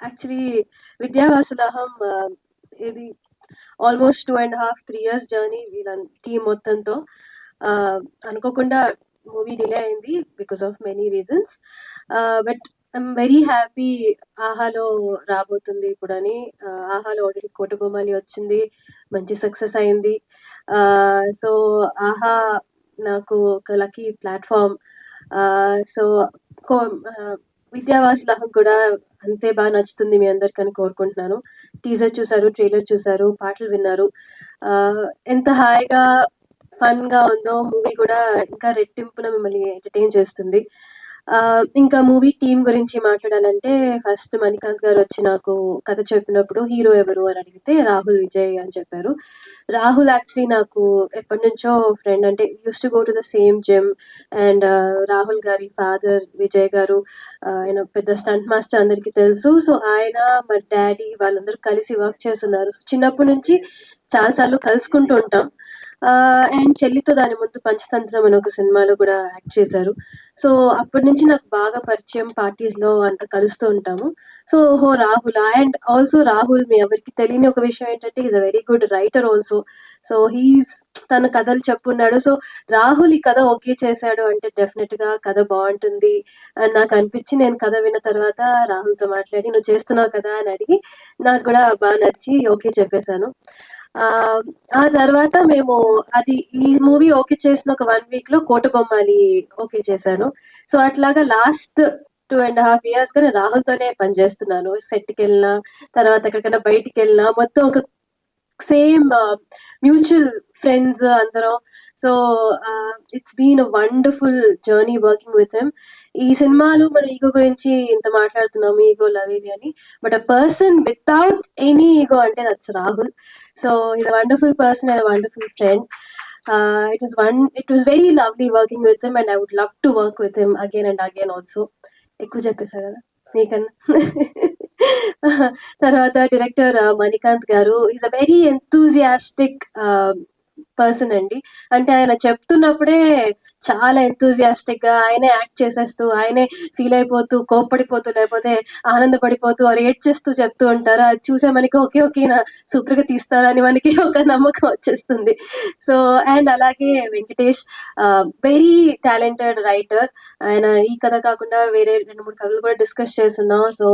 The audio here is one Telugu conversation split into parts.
యాక్చువల్లీ విద్యావాసులహం ఇది ఆల్మోస్ట్ 2 ½ 3 ఇయర్స్ జర్నీ వీళ్ళ టీమ్ మొత్తంతో. అనుకోకుండా మూవీ డిలే అయింది because of many reasons. But I'm very happy 'ఆహాలో' రాబోతుంది ఇప్పుడని. 'ఆహాలో' ఆల్రెడీ 'కోటబొమ్మాలి' వచ్చింది. మంచి సక్సెస్ అయింది. సో 'ఆహా' నాకు ఒక లక్కీ ప్లాట్ఫామ్ సో కో విద్యావాసులహం కూడా అంతే బాగా నచ్చుతుంది మీ అందరికని కోరుకుంటున్నాను. టీజర్ చూసారు, ట్రైలర్ చూసారు, పాటలు విన్నారు. ఎంత హాయిగా, ఫన్‌గా ఉందో మూవీ కూడా ఇంకా రెట్టింపున మిమ్మల్ని ఎంటర్‌టైన్ చేస్తుంది. ఇంకా మూవీ టీమ్ గురించి మాట్లాడాలంటే ఫస్ట్ మణికాంత్ గారు వచ్చి నాకు కథ చెప్పినప్పుడు హీరో ఎవరు అని అడిగితే రాహుల్ విజయ్ అని చెప్పారు. రాహుల్ యాక్చువల్లీ నాకు ఎప్పటి నుంచో ఫ్రెండ్ అంటే used to go to the same gym and Rahul గారి ఫాదర్ విజయ్ గారు ఆయన పెద్ద స్టంట్ మాస్టర్ అందరికీ తెలుసు. సో ఆయన, మా డాడీ వాళ్ళందరూ కలిసి వర్క్ చేస్తున్నారు సో చిన్నప్పటి నుంచి చాలా సార్లు కలుసుకుంటూ ఉంటాం. అండ్ చెల్లితో దాని ముందు 'పంచతంత్రం' అని ఒక సినిమాలో కూడా యాక్ట్ చేశారు. సో అప్పటి నుంచి నాకు బాగా పరిచయం పార్టీస్‌లో అంత కలుస్తూ ఉంటాము. సో ఓహో! రాహుల్ అండ్ ఆల్సో రాహుల్ మీ ఎవరికి తెలియని ఒక విషయం ఏంటంటే is a very good writer also. So he's తన కథలు చెప్పున్నాడు. సో రాహుల్ ఈ కథ ఓకే చేశాడు అంటే డెఫినెట్గా కథ బాగుంటుంది అని నాకు అనిపించి నేను కథ విన్న తర్వాత రాహుల్‌తో మాట్లాడి "నువ్వు చేస్తున్నావు కదా!" అని అడిగి నాకు కూడా బాగా నచ్చి ఓకే చెప్పేసాను. ఆ తర్వాత మేము అది ఈ మూవీ ఓకే చేసిన ఒక వన్ వీక్లో 'కోటబొమ్మాలి' ఓకే చేశాను. సో అట్లాగా లాస్ట్ టూ అండ్ హాఫ్ ఇయర్స్గా నేను రాహుల్‌తోనే పని చేస్తున్నాను. వెళ్ళిన తర్వాత ఎక్కడికైనా బయటికి వెళ్ళిన మొత్తం ఒక సేమ్ మ్యూచువల్ ఫ్రెండ్స్ అందరం. So it's been a wonderful journey working with him. ఈ సినిమాలో మనం ఈగో గురించి ఇంత మాట్లాడుతున్నాము. ఈగో లవ్ ఇవి అని. But a person without any ego అంటే దట్స్ రాహుల్. సో ఇది wonderful person and wonderful friend. It was one it was very lovely working with him and I would love to work with him again and again also. ఎక్కువ చెప్పేసా కదా! నీకన్నా. తర్వాత డైరెక్టర్ uh, మణికాంత్ గారు. Is a very enthusiastic person అండి. అంటే ఆయన చెప్తున్నప్పుడే చాలా ఎంథూసియాస్టిక్‌గా ఆయనే యాక్ట్ చేసేస్తూ, ఆయనే ఫీల్ అయిపోతూ, కోప్పడిపోతూ, లేకపోతే ఆనందపడిపోతూ రేట్ ఏడ్చేస్తూ చెప్తూ ఉంటారు. అది చూసే మనకి ఓకే. ఓకే. నా సూపర్గా తీస్తారని మనకి ఒక నమ్మకం వచ్చేస్తుంది. సో అండ్ అలాగే వెంకటేష్ వెరీ టాలెంటెడ్ రైటర్. ఆయన ఈ కథ కాకుండా వేరే 2, 3 కథలు కూడా డిస్కస్ చేస్తున్నాం సో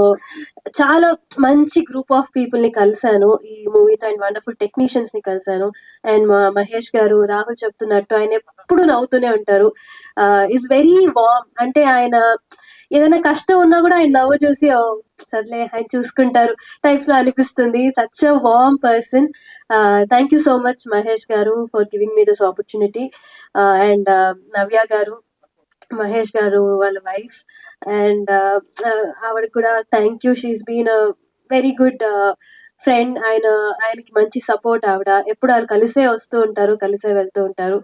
చాలా మంచి గ్రూప్ ఆఫ్ పీపుల్ని కలిశాను ఈ మూవీతో అండ్ వండర్‌ఫుల్ టెక్నీషియన్స్‌ని కలిశాను అండ్ మా మహేష్ గారు, రాహుల్ చెప్తున్నట్టు ఆయన ఎప్పుడు నవ్వుతూనే ఉంటారు. ఇస్ వెరీ వార్మ్ అంటే ఆయన ఏదైనా కష్టం ఉన్నా కూడా ఆయన నవ్వు చూసి సర్లే ఆయన చూసుకుంటారు టైప్‌లో అనిపిస్తుంది. Such a warm person. Thank you so much Mahesh గారు for giving me this opportunity. And Navya గారు, మహేష్ గారు వాళ్ళ వైఫ్ అండ్ ఆవిడ కూడా thank you. She's been very good friend. ఆయన ఆయనకి మంచి సపోర్ట్ ఆవిడ. ఎప్పుడు వాళ్ళు కలిసే వస్తూ ఉంటారు. కలిసే వెళ్తూ ఉంటారు.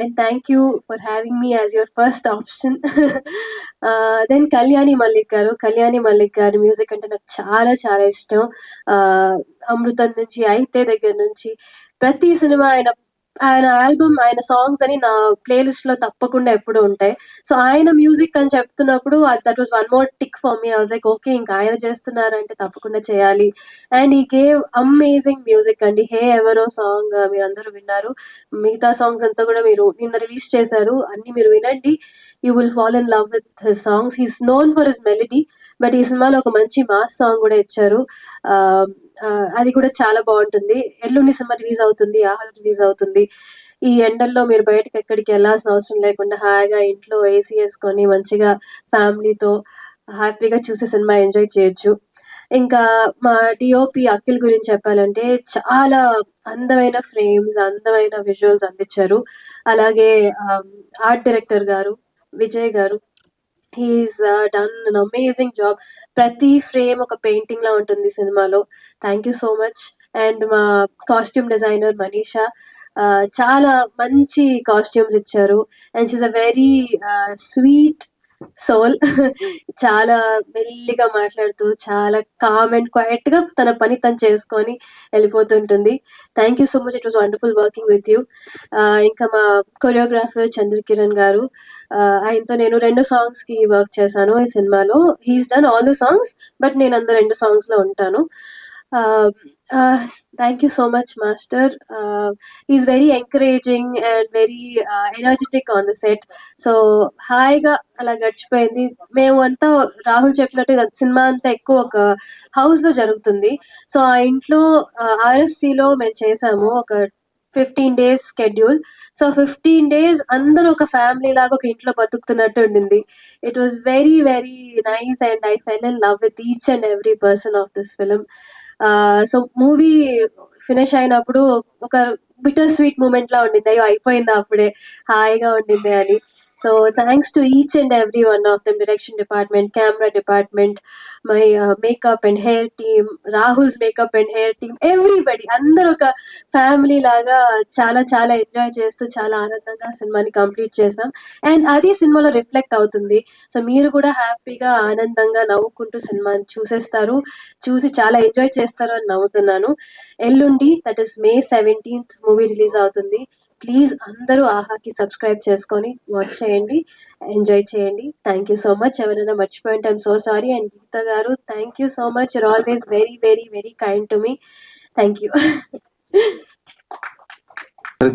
And thank you for having me as your first option. Then Kalyani Malik గారు. కళ్యాణి మల్లిక్ గారి మ్యూజిక్ అంటే నాకు చాలా చాలా ఇష్టం. 'అమృతం' నుంచి 'అయితే' దగ్గర నుంచి ప్రతి సినిమా ఆయన ఆయన ఆల్బమ్ ఆయన సాంగ్స్ అని నా ప్లేలిస్ట్లో తప్పకుండా ఎప్పుడు ఉంటాయి. సో ఆయన మ్యూజిక్ అని చెప్తున్నప్పుడు that was one more tick for me. I like okay. ఇంకా ఆయన చేస్తున్నారంటే తప్పకుండా చేయాలి. అండ్ ఈ గేవ్ అమేజింగ్ మ్యూజిక్ అండి. 'హే ఎవరో' సాంగ్ మీరు అందరూ విన్నారు. మిగతా సాంగ్స్ అంతా కూడా మీరు నిన్న రిలీజ్ చేశారు. అన్ని మీరు వినండి. You will fall in love with his songs. He's is known for his melody but ఈ సినిమాలో ఒక మంచి మాస్ సాంగ్ కూడా ఇచ్చారు. Um, అది కూడా చాలా బాగుంటుంది ఎల్లుండి సినిమా రిలీజ్ అవుతుంది. ఆహారం రిలీజ్ అవుతుంది. ఈ ఎండల్లో మీరు బయటకి ఎక్కడికి వెళ్ళాల్సిన అవసరం లేకుండా హాయిగా ఇంట్లో ఏసీ వేసుకొని మంచిగా ఫ్యామిలీతో హ్యాపీగా చూసే సినిమా ఎంజాయ్ చేయొచ్చు. ఇంకా మా డిఓపి అఖిల్ గురించి చెప్పాలంటే చాలా అందమైన ఫ్రేమ్స్, అందమైన విజువల్స్ అందించారు. అలాగే ఆర్ట్ డైరెక్టర్ గారు విజయ్ గారు he is done an amazing job. ప్రతి ఫ్రేమ్ ఒక పెయింటింగ్ లా ఉంటుంది సినిమాలో. Thank you so much. And మా కాస్ట్యూమ్ డిజైనర్ మనీషా చాలా మంచి కాస్ట్యూమ్స్ ఇచ్చారు. And she a very sweet soul చాలా మెల్లిగా మాట్లాడుతూ చాలా కామ్ అండ్ క్వైట్గా తన పని తను చేసుకొని వెళ్ళిపోతుంటుంది. Thank you so much it was wonderful working with you ఇంకా మా కొరియోగ్రాఫర్ చంద్రకిరణ్ గారు ఆయనతో నేను రెండు సాంగ్స్కి వర్క్ చేశాను ఈ సినిమాలో. He's done all the songs but నేను అందులో రెండు సాంగ్స్లో ఉంటాను. Thank you so much master is very encouraging and very energetic on the set so హాయిగా అలా గడిచిపోయింది. మేము అంతా రాహుల్ చెప్పినట్టు ఇది సినిమా అంతా ఎక్కువ ఒక హౌస్లో జరుగుతుంది. సో ఆ ఇంట్లో ఆర్ఎఫ్సిలో లో మేము చేసాము ఒక fifteen days schedule so fifteen days అందరూ ఒక ఫ్యామిలీ లాగా ఒక ఇంట్లో బతుకుతున్నట్టు ఉండింది. It was very very nice and I fell in love with each and every person of this film so movie finish అయినప్పుడు ఒక బిటర్ స్వీట్ మూమెంట్ లా ఉండింది. అయ్యో అయిపోయింది అప్పుడే? హాయిగా ఉండింది అని. So thanks to each and every one of them direction department camera department my makeup and hair team Rahul's makeup and hair team everybody అందరూ ఒక ఫ్యామిలీ లాగా చాలా చాలా ఎంజాయ్ చేస్తూ చాలా ఆనందంగా సినిమాని కంప్లీట్ చేసాం అండ్ అది సినిమాలో రిఫ్లెక్ట్ అవుతుంది. సో మీరు కూడా హ్యాపీగా ఆనందంగా నవ్వుకుంటూ సినిమాని చూసేస్తారు. చూసి చాలా ఎంజాయ్ చేస్తారు అని నవ్వుతున్నాను. ఎల్లుండి that is May seventeenth movie release అవుతుంది. ప్లీజ్ అందరూ ఆహాకి సబ్స్క్రైబ్ చేసుకొని వాచ్ చేయండి. ఎంజాయ్ చేయండి. థ్యాంక్ యూ సో మచ్ ఎవరైనా మర్చిపోయింటే. I'm so sorry and Geetha గారు thank you so much your always very very very kind to me thank you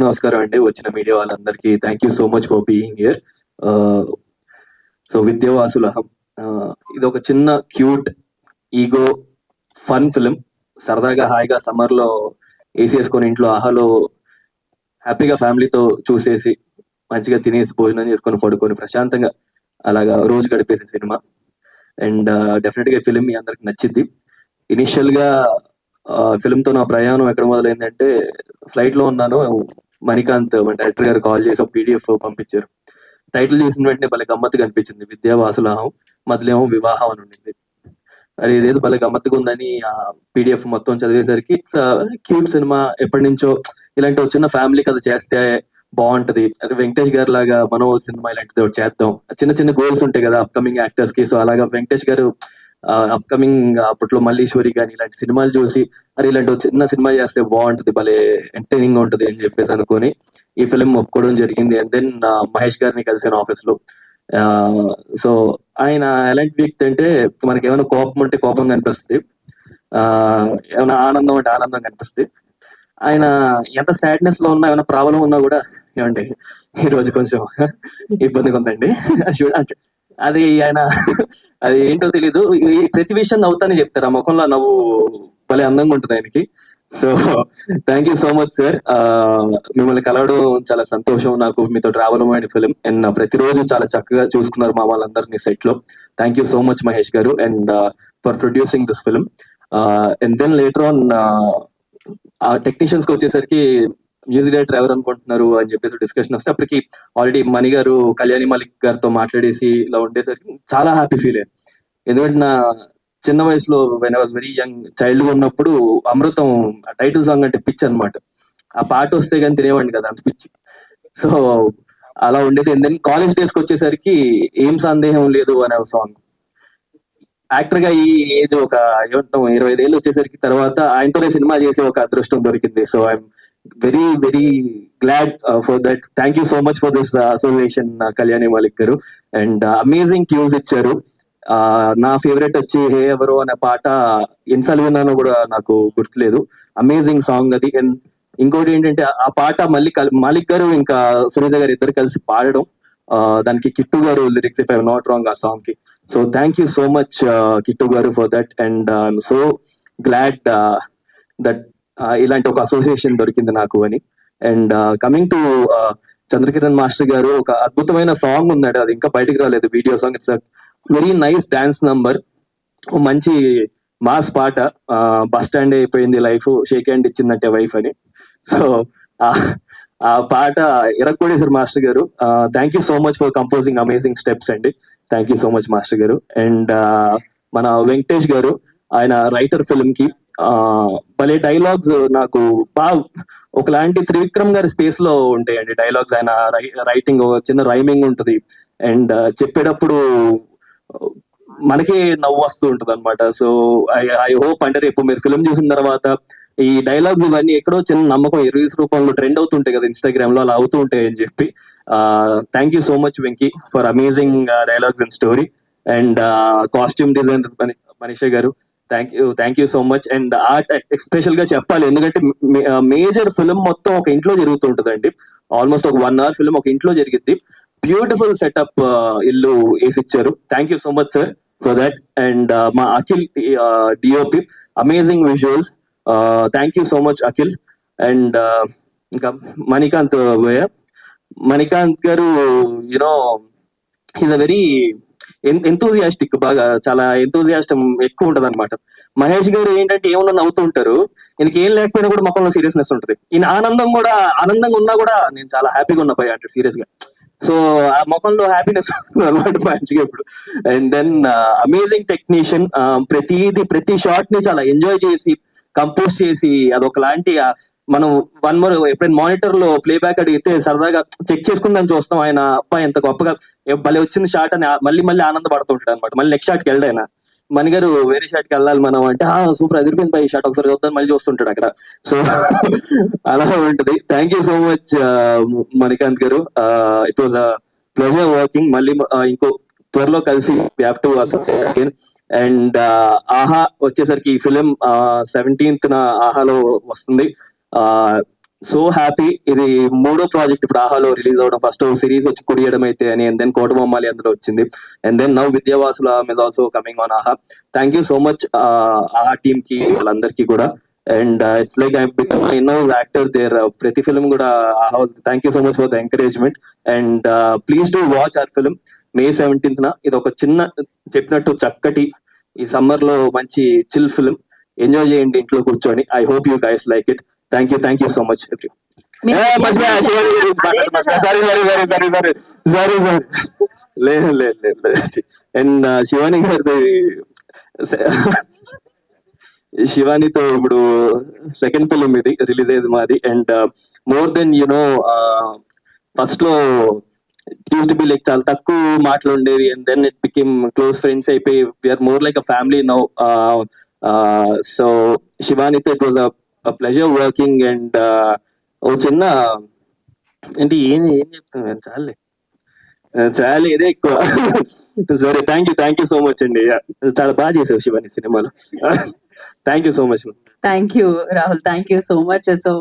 నమస్కారం అండి. వచ్చిన మీడియా వాళ్ళందరికీ thank you so much for being here so Vidya Vasula Aham ఇది ఒక చిన్న క్యూట్ ఈగో ఫన్ ఫిలిం సరదాగా హాయిగా సమ్మర్లో ఏసీ వేసుకొని ఇంట్లో ఆహాలో హ్యాపీగా ఫ్యామిలీతో చూసేసి మంచిగా తినేసి భోజనం చేసుకొని పడుకొని ప్రశాంతంగా అలాగా రోజు గడిపేసే సినిమా. అండ్ డెఫినెట్గా ఫిలిం మీ అందరికి నచ్చింది. ఇనిషియల్గా ఫిలిం తో నా ప్రయాణం ఎక్కడ మొదలైందంటే ఫ్లైట్లో ఉన్నాను. మణికాంత్ మన డైరెక్టర్ గారు కాల్ చేసి ఒక పీడిఎఫ్ పంపించారు. టైటిల్ చూసిన వెంటనే భలే గమ్మత్తు కనిపించింది విద్యావాసులాహం మధ్యలేమో వివాహం అని ఉండింది. మరి ఇదేదో భలే గమ్మత్తుగా ఉందని ఆ పీడిఎఫ్ మొత్తం చదివేసరికి క్యూట్ సినిమా ఎప్పటి నుంచో ఇలాంటి ఒక చిన్న ఫ్యామిలీ కథ చేస్తే బాగుంటది. అదే వెంకటేష్ గారు లాగా మనం సినిమా ఇలాంటిది ఒకటి చేద్దాం. చిన్న చిన్న గోల్స్ ఉంటాయి కదా అప్కమింగ్ యాక్టర్స్కి. సో అలాగా వెంకటేష్ గారు అప్కమింగ్ అప్పట్లో మల్లీశ్వరి కానీ ఇలాంటి సినిమాలు చూసి మరి ఇలాంటి చిన్న సినిమా చేస్తే బాగుంటది భలే ఎంటర్టైనింగ్ ఉంటది అని చెప్పేసి అనుకొని ఈ ఫిలిం ఒప్పుకోవడం జరిగింది. అండ్ దెన్ మహేష్ గారిని కలిసాను ఆఫీస్లో. సో ఆయన ఎలాంటి వ్యక్తి అంటే మనకి ఏమైనా కోపం ఉంటే కోపం కనిపిస్తుంది. ఆ ఏమైనా ఆనందం అంటే ఆనందం కనిపిస్తుంది. ఆయన ఎంత సాడ్నెస్లో ఉన్నా ఏమైనా ప్రాబ్లం ఉన్నా కూడా ఏమండి ఈ రోజు కొంచెం ఇబ్బందిగా ఉందండి. అది ఆయన అది ఏంటో తెలీదు. ఈ ప్రతి విషయం నవ్వుతానే చెప్తారు. ఆ ముఖంలో నవ్వు భలే అందంగా ఉంటుంది ఆయనకి. So thank you so much sir మిమ్మల్ని కలవడం చాలా సంతోషం. నాకు మీతో ట్రావెల్ అయ్యే ఫిలిం అండ్ ప్రతిరోజు చాలా చక్కగా చూసుకున్నారు మా వాళ్ళందరినీ సెట్లో. Thank you so much Mahesh గారు. And for producing this film and then later on ఆ టెక్నీషియన్స్కి వచ్చేసరికి మ్యూజిక్ డైరెక్టర్ ఎవరు అనుకుంటున్నారు? అని చెప్పేసి డిస్కషన్ వస్తే అప్పటికి ఆల్రెడీ మణి గారు కళ్యాణి మలిక్ గారితో మాట్లాడేసి ఇలా ఉండేసరికి చాలా హ్యాపీ ఫీల్ అయ్యాను ఎందుకంటే నా చిన్న వయసులో when was very young child ఉన్నప్పుడు అమృతం టైటిల్ సాంగ్ అంటే పిచ్ అన్నమాట. ఆ పాట వస్తే కానీ తినేవాడిని కదా అంత పిచ్చి. సో అలా ఉండేది. అండ్ దెన్ కాలేజ్ డేస్కి వచ్చేసరికి ఏం సందేహం లేదు అనే సాంగ్ యాక్టర్గా ఈ ఏజ్ ఒక ఏమంటాం ఇరవై ఏళ్ళు వచ్చేసరికి తర్వాత ఆయనతోనే సినిమా చేసే ఒక అదృష్టం దొరికింది. So I'm very very glad for that thank you so much for this association Kalyani Malik గారు. అండ్ అమేజింగ్ క్యూస్ ఇచ్చారు. Uh, నా ఫేవరెట్ వచ్చి హే ఎవరో అనే పాట ఎన్నిసార్లు విన్నానో కూడా నాకు గుర్తులేదు. అమేజింగ్ సాంగ్ అది. అండ్ ఇంకోటి ఏంటంటే ఆ పాట మళ్ళీ మాలిక్ గారు ఇంకా సునీత గారు ఇద్దరు కలిసి పాడడం. దానికి కిట్టు గారు lyrics if I not wrong ఆ సాంగ్కి. So thank you so much Kittu గారు for that and I'm so glad that ఇలాంటి ఒక అసోసియేషన్ దొరికింది నాకు అని. And coming to Chandrakiran master గారు ఒక అద్భుతమైన సాంగ్ ఉందండి అది ఇంకా బయటికి రాలేదు. Video song it's very nice dance number మంచి మాస్ పాట. బస్ స్టాండ్ అయిపోయింది లైఫ్. షేక్ హ్యాండ్ ఇచ్చిందంటే వైఫ్ అని. సో ఆ పాట ఇరక్కోడేశ్వర్ మాస్టర్ గారు. Thank you so much for composing amazing steps అండి thank you so much master గారు. అండ్ మన వెంకటేష్ గారు ఆయన రైటర్ ఫిల్మ్కి ఆ, భలే డైలాగ్స్ నాకు బాగా ఒకలాంటి త్రివిక్రమ్ గారి స్పేస్లో ఉంటాయండి డైలాగ్స్ ఆయన రైటింగ్ ఒక చిన్న రైమింగ్ ఉంటుంది. అండ్ చెప్పేటప్పుడు మనకే నవ్వు వస్తూ ఉంటది అనమాట సో ఐ ఐ హోప్ అంటే రేపు మీరు ఫిల్మ్ చూసిన తర్వాత ఈ డైలాగ్స్ ఇవన్నీ ఎక్కడో చిన్న నమ్మకం రివ్యూస్ రూపంలో ట్రెండ్ అవుతుంటాయి కదా ఇన్స్టాగ్రామ్లో అలా అవుతూ ఉంటాయి అని చెప్పి. Thank you so much Venky for amazing dialogues and story and costume designer Manisha గారు thank you thank you so much and art ఎక్స్పెషల్గా చెప్పాలి ఎందుకంటే మేజర్ ఫిల్మ్ మొత్తం ఒక ఇంట్లో జరుగుతుంటదండి ఆల్మోస్ట్ ఒక వన్ అవర్ ఫిల్మ్ ఒక ఇంట్లో జరిగిద్ది. బ్యూటిఫుల్ సెటప్ ఇల్లు వేసి ఇచ్చారు. Thank you so much sir for that and మా Akhil DOP amazing visuals thank you so much Akhil and ఇంకా మణికాంత్ భయ్య. మణికాంత్ గారు you know is a very enthusiastic బాగా చాలా ఎంతూజియాస్టం ఎక్కువ ఉంటది అనమాట మహేష్ గారు ఏంటంటే ఏమన్నా నవ్వుతూ ఉంటారు. ఈయనకి ఏం లేకపోయినా కూడా మొక్కల్లో సీరియస్నెస్ ఉంటుంది. ఈయన ఆనందం కూడా ఆనందంగా ఉన్నా కూడా నేను చాలా హ్యాపీగా ఉన్నా పోయి అంటాడు సీరియస్గా. సో ఆ ముఖంలో హ్యాపీనెస్ అనమాట మంచిగా ఇప్పుడు అండ్ దెన్ అమేజింగ్ టెక్నీషియన్ ప్రతిది ప్రతి షాట్ని చాలా ఎంజాయ్ చేసి కంపోజ్ చేసి అదొకలాంటి మనం వన్ మోర్ ఎప్పుడైనా మానిటర్లో ప్లే బ్యాక్ అడిగితే సరదాగా చెక్ చేసుకుందని చూస్తాం ఆయన అబ్బాయి ఎంత గొప్పగా మళ్ళీ భలే వచ్చింది షాట్ అని మళ్ళీ మళ్ళీ ఆనందపడుతుంటాడు అనమాట మళ్ళీ నెక్స్ట్ షాట్కి వెళ్ళాయన మణి గారు వేరే షాట్కి వెళ్ళాలి మనం అంటే సూపర్ అదిరిపోయింది పై షాట్ ఒకసారి చూద్దాం మళ్ళీ చూస్తుంటాడు అక్కడ. సో అలా ఉంటది. Thank you so much Manikanth గారు. ఇట్ వాజ్ ప్లెజర్ వర్కింగ్ మళ్ళీ ఇంకో త్వరలో కలిసి హ్యావ్ టు అసోసియేట్ అండ్ ఆహా వచ్చేసరికి ఈ ఫిలిం సెవెంటీన్త్ నా ఆహాలో వస్తుంది. సో హ్యాపీ ఇది మూడో ప్రాజెక్ట్ ఇప్పుడు ఆహాలో రిలీజ్ అవడం. ఫస్ట్ సిరీస్ వచ్చి కుడియడం అయితే అని అండ్ దెన్ కోటబొమ్మాలి అందులో వచ్చింది. And then now Vidya Vasula is also coming on Aha. Thank you so much Aha టీమ్కి వాళ్ళందరికీ కూడా. And it's like I become I know actor there ప్రతి ఫిల్మ్ కూడా Aha thank you so much for the encouragement and please to watch our film May seventeenth న ఇది ఒక చిన్న చెప్పినట్టు చక్కటి ఈ సమ్మర్లో మంచి చిల్ ఫిల్మ్. ఎంజాయ్ చేయండి ఇంట్లో కూర్చొని. I hope you guys like it. Thank you thank you so much every లేదు లేదు లేదు అండ్ శివాని గారిది శివానితో ఇప్పుడు సెకండ్ ఫిలిం ఇది రిలీజ్ అయ్యేది మాది. And more then you know ఫస్ట్లో యూస్ టు బి లైక్ చాలా తక్కువ మాటలు ఉండేవి. And then it became close friends అయిపోయి we're more like a family now so శివానితో it was a pleasure working and ఓ చిన్న అంటే ఏం ఏం చెప్తాను చాలే. చాలా ఇదే ఎక్కువ. సరే thank you thank you so much అండి. చాలా బాగా చేసావు శివాని సినిమాలో. Thank you so much thank you Rahul thank you so much so